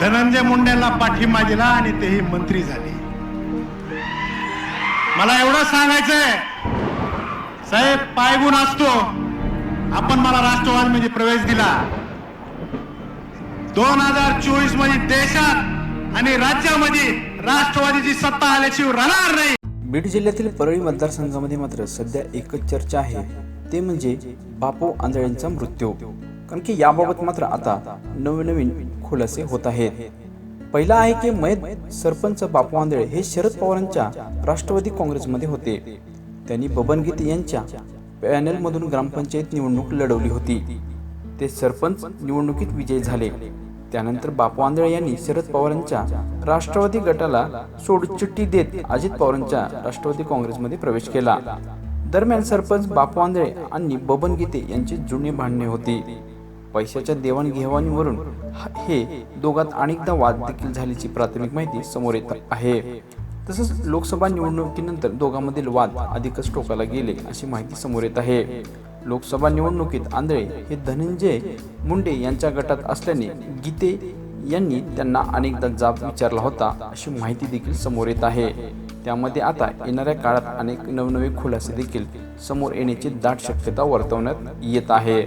धनंजय मुंडेंना पाठिंबा दिला आणि तेही मंत्री झाले. मला एवढं सांगायचंय. साहेब पायगुण असतो. आपण मला राष्ट्रवादीमध्ये प्रवेश दिला. दोन हजार चोवीसमध्ये देशात आणि राज्यामध्ये राष्ट्रवादीची सत्ता आल्याशिवाय राहणार नाही. बीड जिल्ह्यातील परळी मतदारसंघामध्ये मात्र सध्या एकच चर्चा आहे. ते म्हणजे बापू आंधळेंचा मृत्यू. कारण की याबाबत मात्र आता नवनवीन खुलासे होत आहेत. पहिला आहे की मयत सरपंच बापू आंधळे हे शरद पवारांच्या राष्ट्रवादी काँग्रेसमध्ये होते. त्यांनी बबन गीते यांच्या पॅनलमधून ग्रामपंचायत निवडणूक लढवली होती. ते सरपंच निवडणुकीत विजयी झाले. त्यानंतर बापू आंधळे यांनी शरद पवारांच्या राष्ट्रवादी गटाला सोडचिठ्ठी देत अजित पवारांच्या राष्ट्रवादी काँग्रेसमध्ये प्रवेश केला. दरम्यान सरपंच बापू आंधळे आणि बबन गीते यांची जुनी भांडणे होती. पैशाच्या देवाणघेवाणीवरून हे दोघात अनेकदा वाद देखील झाल्याची प्राथमिक माहिती समोर येत आहे. तसंच लोकसभा निवडणुकीनंतर दोघांमधील वाद अधिकच टोकाला गेले अशी माहिती समोर येत आहे. लोकसभा निवडणुकीत आंधळे हे धनंजय मुंडे यांच्या गटात असल्याने गीते यांनी त्यांना अनेकदा जाब विचारला होता अशी माहिती देखील समोर येत आहे. त्यामध्ये आता येणाऱ्या काळात अनेक नवनवे खुलासे देखील समोर येण्याची दाट शक्यता वर्तवण्यात येत आहे.